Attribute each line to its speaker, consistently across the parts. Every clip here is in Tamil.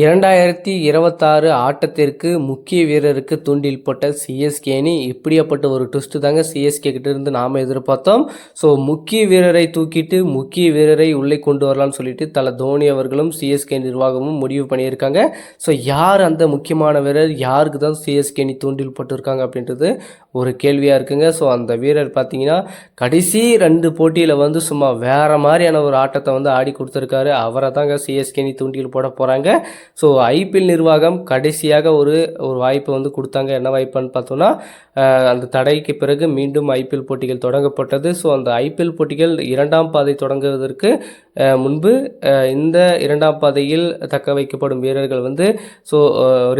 Speaker 1: இரண்டாயிரத்தி இருபத்தாறு ஆட்டத்திற்கு முக்கிய வீரருக்கு தூண்டில் போட்ட சிஎஸ்கே அணி இப்படியாப்பட்ட ஒரு ட்விஸ்ட் தாங்க சிஎஸ்கே கிட்டேருந்து நாம் எதிர்பார்த்தோம். ஸோ முக்கிய வீரரை தூக்கிட்டு முக்கிய வீரரை உள்ளே கொண்டு வரலாம்னு சொல்லிட்டு தலை தோனி அவர்களும் சிஎஸ்கே நிர்வாகமும் முடிவு பண்ணியிருக்காங்க. ஸோ யார் அந்த முக்கியமான வீரர்? யாருக்கு தான் சிஎஸ்கே அணி தூண்டில் போட்டிருக்காங்க அப்படின்றது ஒரு கேள்வியாக இருக்குங்க. ஸோ அந்த வீரர் பார்த்தீங்கன்னா கடைசி ரெண்டு போட்டியில் வந்து சும்மா வேறு மாதிரியான ஒரு ஆட்டத்தை வந்து ஆடி கொடுத்துருக்காரு. அவரை தாங்க சிஎஸ்கே அணி தூண்டில் போட போகிறாங்க ஸோ ஐபிஎல் நிர்வாகம் கடைசியாக ஒரு ஒரு வாய்ப்பை வந்து கொடுத்தாங்க. என்ன வாய்ப்புன்னு பார்த்தோன்னா அந்த தடைக்கு பிறகு மீண்டும் ஐபிஎல் போட்டிகள் தொடங்கப்பட்டது. ஸோ அந்த ஐபிஎல் போட்டிகள் இரண்டாம் பாதை தொடங்குவதற்கு முன்பு இந்த இரண்டாம் பாதையில் தக்க வைக்கப்படும் வீரர்கள் வந்து ஸோ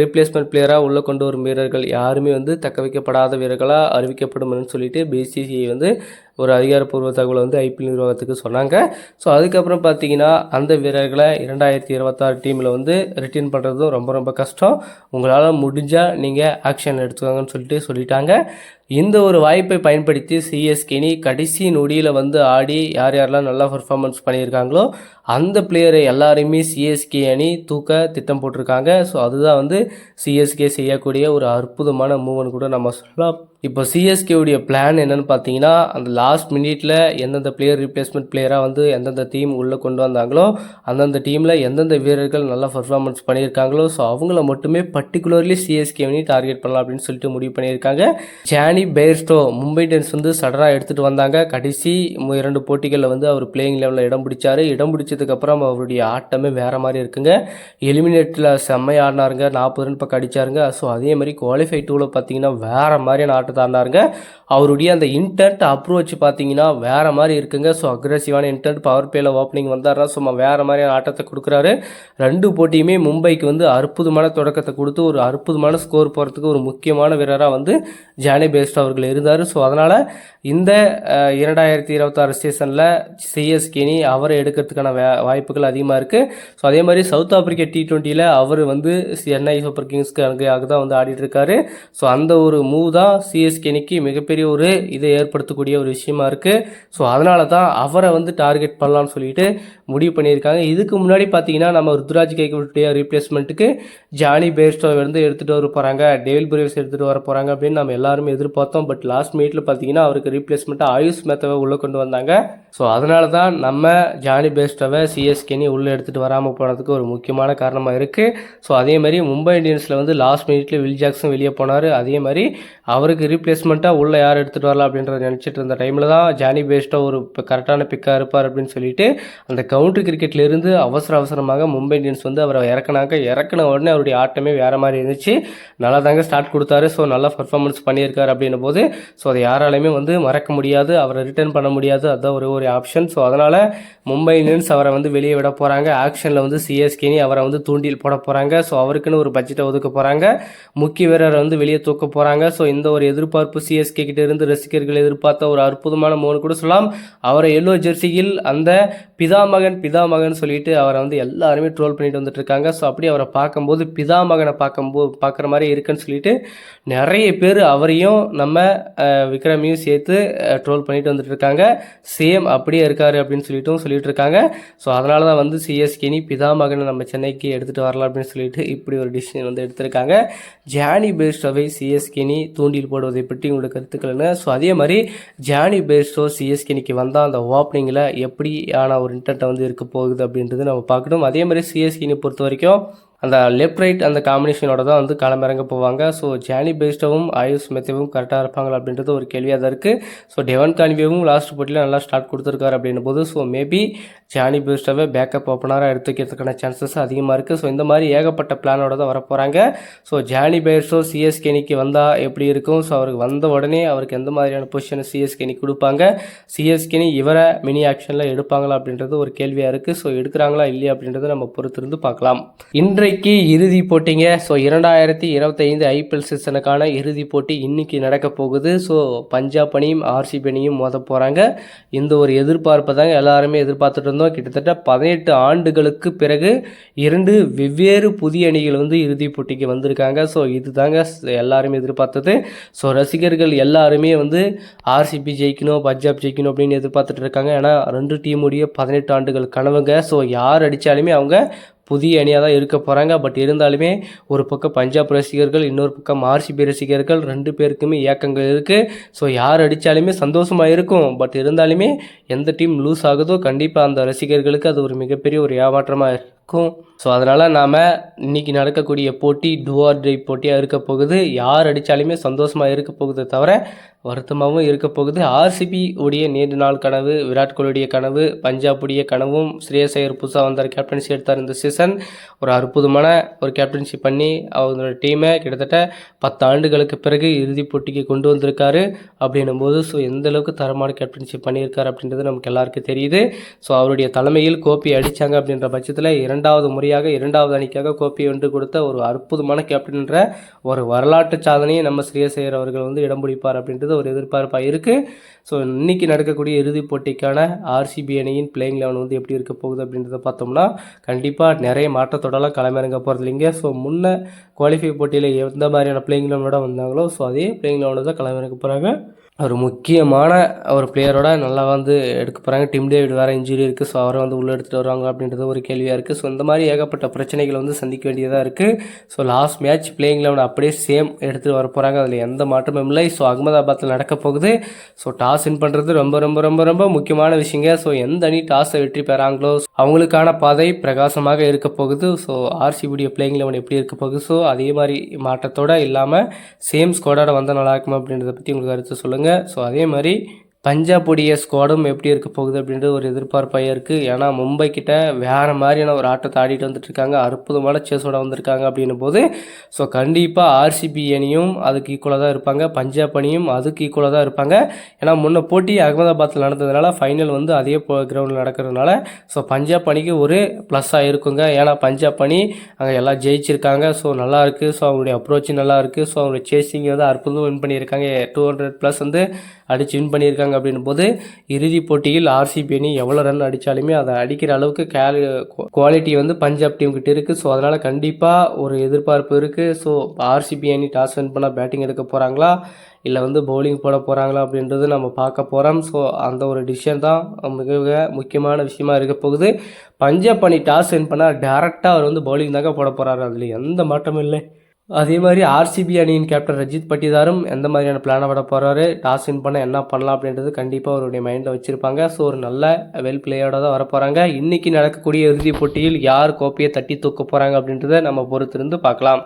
Speaker 1: ரீப்ளேஸ்மெண்ட் பிளேயராக உள்ளே கொண்டு வரும் வீரர்கள் யாருமே வந்து தக்க வைக்கப்படாத வீரர்களாக அறிவிக்கப்படும்னு சொல்லிட்டு பிசிசிஐ வந்து ஒரு அதிகாரப்பூர்வ தகவலை வந்து ஐபிஎல் நிர்வாகத்துக்கு சொன்னாங்க. ஸோ அதுக்கப்புறம் பார்த்தீங்கன்னா அந்த வீரர்களை இரண்டாயிரத்தி இருபத்தாறு டீமில் வந்து ரிட்டர்ன் பண்ணுறதும் ரொம்ப ரொம்ப கஷ்டம். உங்களால் முடிஞ்சால் நீங்கள் ஆக்ஷன் எடுத்துக்கோங்கன்னு சொல்லிட்டு சொல்லிட்டாங்க. இந்த ஒரு வாய்ப்பை பயன்படுத்தி சிஎஸ்கே அணி கடைசி நொடியில் வந்து ஆடி யார் யாரெல்லாம் நல்லா பர்ஃபார்மன்ஸ் பண்ணியிருக்காங்களோ அந்த பிளேயரை எல்லாரையுமே சிஎஸ்கே அணி தூக்க திட்டம் போட்டிருக்காங்க. ஸோ அதுதான் வந்து சிஎஸ்கே செய்யக்கூடிய ஒரு அற்புதமான மூவ்னு கூட நம்ம சொல்லலாம். இப்போ சிஎஸ்கேவுடைய பிளான் என்னென்னு பார்த்தீங்கன்னா அந்த லாஸ்ட் மினிட்ல எந்தெந்த பிளேயர் ரீப்ளேஸ்மெண்ட் பிளேயராக வந்து எந்தெந்த டீம் உள்ளே கொண்டு வந்தாங்களோ அந்தந்த டீமில் எந்தெந்த வீரர்கள் நல்லா பர்ஃபார்மன்ஸ் பண்ணியிருக்காங்களோ ஸோ அவங்கள மட்டுமே பர்டிகுலர்லி சிஎஸ்கே அணி டார்கெட் பண்ணலாம் அப்படின்னு சொல்லிட்டு முடிவு பண்ணியிருக்காங்க. ஜானி பேர்ஸ்டோ மும்பை இந்தியன்ஸ் வந்து சடனாக எடுத்துகிட்டு வந்தாங்க. கடைசி இரண்டு போட்டிகளில் வந்து அவர் பிளேயிங் லெவலில் இடம் பிடிச்சாரு. இடம் பிடிச்சதுக்கப்புறம் அவருடைய ஆட்டமே வேறு மாதிரி இருக்குங்க. எலிமினேட்டில் செம்மையாக ஆடினாருங்க. நாற்பது ரன் பக்கம் கடிச்சாருங்க ஸோ அதே மாதிரி குவாலிஃபை டூவில் பார்த்தீங்கன்னா வேறு மாதிரியான ஆட்டத்தை ஆடினாருங்க அவருடைய அந்த இன்டென்ட் அப்ரோச் பார்த்தீங்கன்னா வேறு மாதிரி இருக்குங்க. ஸோ அக்ரெசிவான இன்டென்ட் பவர் பிளேயில் ஓப்பனிங் வந்தார்னா சும்மா வேறு மாதிரியான ஆட்டத்தை கொடுக்குறாரு. ரெண்டு போட்டியுமே மும்பைக்கு வந்து அற்புதமான தொடக்கத்தை கொடுத்து ஒரு அற்புதமான ஸ்கோர் போகிறதுக்கு ஒரு முக்கியமான வீரராக வந்து ஜானி பேஸ்ட் அவர்கள் இருந்தார். ஸோ அதனால் இந்த இரண்டாயிரத்தி இருபத்தாறு சீசனில் சிஎஸ்கேனி அவரை எடுக்கிறதுக்கான வாய்ப்புகள் அதிகமாக இருக்குது ஸோ அதே மாதிரி சவுத் ஆப்பிரிக்கா டி ட்வெண்ட்டியில் அவர் வந்து சென்னை சூப்பர் கிங்ஸ்க்கு அங்கேயாக தான் வந்து ஆடிட்டுருக்காரு ஸோ அந்த ஒரு மூவ் தான் சிஎஸ்கேனிக்கு மிகப்பெரிய ஒரு இதை ஏற்படுத்தக்கூடிய ஒரு விஷயமா இருக்குது ஸோ அதனால தான் அவரை வந்து டார்கெட் பண்ணலாம்னு சொல்லிட்டு முடிவு பண்ணியிருக்காங்க. இதுக்கு முன்னாடி பார்த்தீங்கன்னா நம்ம ருத்ராஜ் கைக்குடைய ரீப்ளேஸ்மெண்ட்டுக்கு ஜானி பேர்ஸ்டோ வந்து எடுத்துகிட்டு வர போகிறாங்க டேவில் பிரேவ்ஸ் எடுத்துகிட்டு வர போகிறாங்க அப்படின்னு நம்ம எல்லாருமே எதிர்பார்த்தோம். பட் லாஸ்ட் மினிட்ல பார்த்தீங்கன்னா அவருக்கு ரீப்ளேஸ்மெண்ட்டாக ஆயுஷ் மேத்தவை உள்ளே கொண்டு வந்தாங்க. ஸோ அதனால தான் நம்ம ஜானி பேஸ்டவை சிஎஸ்கேனி உள்ளே எடுத்துகிட்டு வராமல் போனதுக்கு ஒரு முக்கியமான காரணமாக இருக்குது ஸோ அதே மாதிரி மும்பை இந்தியன்ஸில் வந்து லாஸ்ட் மினிட்ல வில் ஜாக்சன் வெளியே போனார். அதே மாதிரி அவருக்கு ரீப்ளேஸ்மெண்ட்டாக உள்ள யார் யார் எடுத்துகிட்டு வரலாம் அப்படின்றத நினச்சிட்டு இருந்த டைமில் தான் ஜானி பேஸ்டாக ஒரு கரெக்டான பிக்காக இருப்பார் அப்படின்னு சொல்லிட்டு அந்த கவுண்டர் கிரிக்கெட்ல இருந்து அவசர அவசரமாக மும்பை இந்தியன்ஸ் வந்து அவரை இறக்குனாங்க. இறக்குன உடனே அவருடைய ஆட்டமே வேறு மாதிரி இருந்துச்சு. நல்லா தாங்க ஸ்டார்ட் கொடுத்தாரு. ஸோ நல்லா பர்ஃபார்மன்ஸ் பண்ணியிருக்காரு அப்படின்னும் போது ஸோ அதை யாராலையுமே வந்து மறக்க முடியாது. அவரை ரிட்டர்ன் பண்ண முடியாது. அதுதான் ஒரே ஒரு ஆப்ஷன் ஸோ அதனால் மும்பை இந்தியன்ஸ் அவரை வந்து வெளியே விட போகிறாங்க ஆக்ஷனில் வந்து சிஎஸ்கேனி அவரை வந்து தூண்டில் போட போகிறாங்க ஸோ அவருக்குன்னு ஒரு பட்ஜெட்டை ஒதுக்க போகிறாங்க முக்கிய வீரரை வந்து வெளியே தூக்க போகிறாங்க ஸோ இந்த ஒரு எதிர்பார்ப்பு சிஎஸ்கே கிட்ட இருந்து ரசிகர்கள் எதிர்பார்த்த ஒரு அற்புதமான மூணு கூட சொல்லலாம். அவரை எல்லோ ஜெர்சியில் அந்த பிதாமகன் பிதாமகன் சொல்லிட்டு அவரை வந்து எல்லாருமே ட்ரோல் பண்ணிட்டு வந்துட்டு இருக்காங்க ஸோ அப்படி அவரை பார்க்கும்போது பிதாமகனை பார்க்கும்போது பார்க்குற மாதிரி இருக்குன்னு சொல்லிட்டு நிறைய பேர் அவரையும் நம்ம விக்ரமையும் சேர்த்து ட்ரோல் பண்ணிட்டு வந்துட்டு இருக்காங்க சேம் அப்படியே இருக்காரு அப்படின்னு சொல்லிட்டும் சொல்லிட்டு இருக்காங்க ஸோ அதனால தான் வந்து சிஎஸ்கேனி பிதாமகனை நம்ம சென்னைக்கு எடுத்துகிட்டு வரலாம் அப்படின்னு சொல்லிட்டு இப்படி ஒரு டிசிஷன் வந்து எடுத்திருக்காங்க. ஜானி பேஸ்டவை சிஎஸ்கேனி தூண்டில் போடுவதை பற்றி உங்களுக்கு கருத்து என்ன ஸோ அதே மாதிரி ஜானி பேஸ்டோ சிஎஸ்கேனிக்கு வந்தால் அந்த ஓப்பனிங்கில் எப்படியான ஒரு இன்டென்ட்டை வந்து இருக்க போகுது அப்படின்றது நம்ம பார்க்கணும். அதே மாதிரி சிஎஸ்கேனி பொறுத்த வரைக்கும் அந்த லெஃப்ட் ரைட் அந்த காம்பினேஷனோட தான் வந்து களமிறங்க போவாங்க. ஸோ ஜானி பேஸ்டவும் ஆயுஷ் மெத்தவும் கரெக்டாக இருப்பாங்களா அப்படின்றது ஒரு கேள்வியாக தான் இருக்குது ஸோ டெவன் கான்வியவும் லாஸ்ட் போட்டியில் நல்லா ஸ்டார்ட் கொடுத்துருக்காரு அப்படின்னும் போது ஸோ மேபி ஜானி பேஸ்டோவை பேக்கப் ஓப்பனராக எடுத்துக்கிறதுக்கான சான்சஸ் அதிகமாக இருக்குது ஸோ இந்த மாதிரி ஏகப்பட்ட பிளானோட தான் வரப்போகிறாங்க ஸோ ஜானி பேர்ஸோ சிஎஸ்கேனிக்கு வந்தால் எப்படி இருக்கும்? ஸோ அவருக்கு வந்த உடனே அவருக்கு எந்த மாதிரியான பொசிஷனை சிஎஸ்கேனி கொடுப்பாங்க? சிஎஸ்கேனி இவரை மினி ஆக்ஷனில் எடுப்பாங்களா அப்படின்றது ஒரு கேள்வியாக இருக்குது ஸோ எடுக்கிறாங்களா இல்லையா அப்படின்றத நம்ம பொறுத்திருந்து பார்க்கலாம். இன்றைக்கு இறுதி போட்டிங்க. ஸோ இரண்டாயிரத்தி இருபத்தைந்து ஐபிஎல் சீசனுக்கான இறுதி போட்டி இன்னைக்கு நடக்க போகுது. ஸோ பஞ்சாப் அணியும் ஆர்சிபி அணியும் மோத போகிறாங்க இந்த ஒரு எதிர்பார்ப்பை தாங்க எல்லாருமே எதிர்பார்த்துட்டு இருந்தோம். கிட்டத்தட்ட பதினெட்டு ஆண்டுகளுக்கு பிறகு இரண்டு வெவ்வேறு புதிய அணிகள் வந்து இறுதிப் போட்டிக்கு வந்திருக்காங்க. ஸோ இது தாங்க எல்லாருமே எதிர்பார்த்தது. ஸோ ரசிகர்கள் எல்லாருமே வந்து ஆர்சிபி ஜெயிக்கணும் பஞ்சாப் ஜெயிக்கணும் அப்படின்னு எதிர்பார்த்துட்டு இருக்காங்க. ஏன்னா ரெண்டு டீமுடைய பதினெட்டு ஆண்டுகள் கனவுங்க. ஸோ யார் அடித்தாலுமே அவங்க புதிய அணியாக தான் இருக்க போகிறாங்க பட் இருந்தாலுமே ஒரு பக்கம் பஞ்சாப் ரசிகர்கள் இன்னொரு பக்கம் ஆர்சிபி ரசிகர்கள் ரெண்டு பேருக்குமே ஏக்கங்கள் இருக்குது ஸோ யார் அடித்தாலுமே சந்தோஷமாக இருக்கும். பட் இருந்தாலுமே எந்த டீம் லூஸ் ஆகுதோ கண்டிப்பாக அந்த ரசிகர்களுக்கு அது ஒரு மிகப்பெரிய ஒரு ஏமாற்றமாக இருக்கும். ஸோ அதனால் நாம் இன்னைக்கு நடக்கக்கூடிய போட்டி டுவார் டை போட்டியாக இருக்க போகுது. யார் அடித்தாலுமே சந்தோஷமாக இருக்க போகுது தவிர வருத்தமாகவும் இருக்க போகுது. ஆர்சிபி உடைய நீண்ட நாள் கனவு விராட் கோலியுடைய கனவு பஞ்சாப் உடைய கனவும் ஸ்ரேயஸ் ஐயர் புதுசாக வந்தார் கேப்டன்சி எடுத்தார் இந்த சீசன் ஒரு அற்புதமான ஒரு கேப்டன்ஷிப் பண்ணி அவங்களோட டீமை கிட்டத்தட்ட பத்து ஆண்டுகளுக்கு பிறகு இறுதிப் போட்டிக்கு கொண்டு வந்திருக்காரு. அப்படின்னும் போது ஸோ எந்த அளவுக்கு தரமான கேப்டன்ஷிப் பண்ணியிருக்காரு அப்படின்றது நமக்கு எல்லாருக்கும் தெரியுது. ஸோ அவருடைய தலைமையில் கோப்பை அடித்தாங்க அப்படின்ற பட்சத்தில் இரண்டாவது முறையாக இரண்டாவது அணிக்காக கோப்பையை வென்று கொடுத்த ஒரு அற்புதமான கேப்டன்ன்ற ஒரு வரலாற்று சாதனையை நம்ம ஸ்ரீயசையர் அவர்கள் வந்து இடம் பிடிப்பார் அப்படின்றது ஒரு எதிர்பார்ப்பாக இருக்குது ஸோ இன்னைக்கு நடக்கக்கூடிய இறுதிப் போட்டிக்கான ஆர்சிபி அணியின் பிளேயிங் லெவன் வந்து எப்படி இருக்க போகுது அப்படின்றத பார்த்தோம்னா கண்டிப்பாக நிறைய மாற்றத்தோடலாம் களமிறங்க போகிறது இல்லைங்க. ஸோ முன்ன குவாலிஃபை போட்டியில் எந்த மாதிரியான பிளேயிங் லெவனோட வந்தாங்களோ ஸோ அதே பிளேயிங் லெவனோட தான் களமிறங்க போகிறாங்க ஒரு முக்கியமான ஒரு பிளேயரோட நல்லா வந்து எடுக்க போகிறாங்க டிம் டேவிட் வேறு இன்ஜுரி இருக்குது ஸோ அவரை வந்து உள்ளே எடுத்துகிட்டு வருவாங்க அப்படின்றது ஒரு கேள்வியாக இருக்குது ஸோ இந்த மாதிரி ஏகப்பட்ட பிரச்சனைகள் வந்து சந்திக்க வேண்டியதாக இருக்குது so last match playing eleven அப்படியே சேம் எடுத்துகிட்டு வர போகிறாங்க அதில் எந்த மாற்றமும் இல்லை. ஸோ அகமதாபாத்தில் நடக்க போகுது. ஸோ டாஸ் வின் பண்ணுறது ரொம்ப ரொம்ப ரொம்ப ரொம்ப முக்கியமான விஷயங்க. ஸோ எந்த அணி டாஸை வெற்றி பெறாங்களோ அவங்களுக்கான பாதை பிரகாசமாக இருக்க போகுது. ஸோ ஆர்சிபியுடைய பிளேயிங் லெவன் எப்படி இருக்க போகுது? ஸோ அதே மாதிரி மாற்றத்தோடு இல்லாமல் சேம் ஸ்குவாடோட வந்தால் நல்லா இருக்குமா அப்படின்றத பற்றி உங்களுக்கு கருத்து சொல்லுங்கள் ஸோ அதே மாதிரி பஞ்சாப் உடைய ஸ்குவாடும் எப்படி இருக்க போகுது அப்படின்றது ஒரு எதிர்பார்ப்பாக இருக்குது ஏன்னா மும்பை கிட்ட வேறு மாதிரியான ஒரு ஆட்டத்தை ஆடிட்டு வந்துட்டுருக்காங்க அற்புதமான சேஸோட வந்திருக்காங்க அப்படின்னும் போது ஸோ கண்டிப்பாக ஆர்சிபி அணியும் அதுக்கு ஈக்குவலாக தான் இருப்பாங்க. பஞ்சாப் அணியும் அதுக்கு ஈக்குவலாக தான் இருப்பாங்க. ஏன்னா முன்ன போட்டி அகமதாபாத்தில் நடந்ததுனால ஃபைனல் வந்து அதே கிரவுண்டில் நடக்கிறதுனால ஸோ பஞ்சாப் அணிக்கு ஒரு ப்ளஸ்ஸாக இருக்குங்க. ஏன்னா பஞ்சாப் அணி அங்கே எல்லாம் ஜெயிச்சிருக்காங்க. ஸோ நல்லா இருக்குது ஸோ அவங்களுடைய அப்ரோச்சும் நல்லா இருக்குது ஸோ அவங்களுடைய சேசிங் வந்து அற்புதம் வின் பண்ணியிருக்காங்க. டூ ஹண்ட்ரட் ப்ளஸ் வந்து அடித்து வின் பண்ணியிருக்காங்க. அப்படின்னும் போது இறுதிப் போட்டியில் ஆர்சிபி அணி எவ்வளோ ரன் அடித்தாலுமே அதை அடிக்கிற அளவுக்கு கேலி குவாலிட்டி வந்து பஞ்சாப் டீம் கிட்ட இருக்குது ஸோ அதனால் கண்டிப்பாக ஒரு எதிர்பார்ப்பு இருக்குது ஸோ ஆர்சிபி அணி டாஸ் வின் பண்ணால் பேட்டிங் எடுக்க போகிறாங்களா இல்லை வந்து பவுலிங் போட போகிறாங்களா அப்படின்றது நம்ம பார்க்க போகிறோம் ஸோ அந்த ஒரு டிசிஷன் தான் மிக மிக முக்கியமான விஷயமா இருக்க போகுது. பஞ்சாப் அணி டாஸ் வின் பண்ணால் டேரெக்டாக அவர் வந்து பவுலிங் தாங்க போட போகிறாரு அதில் எந்த மாற்றமும் இல்லை. அதே மாதிரி ஆர்சிபி அணியின் கேப்டன் ரஜித் பட்டிதாரும் எந்த மாதிரியான பிளானை விட போகிறாரு டாஸ் வின் பண்ண என்ன பண்ணலாம் அப்படின்றது கண்டிப்பாக அவருடைய மைண்டில் வச்சுருப்பாங்க. ஸோ ஒரு நல்ல வெல் பிளேயரோட தான் வர போகிறாங்க இன்றைக்கி நடக்கக்கூடிய இறுதிப் போட்டியில் யார் கோப்பையை தட்டி தூக்க போகிறாங்க அப்படின்றத நம்ம பொறுத்திருந்து பார்க்கலாம்.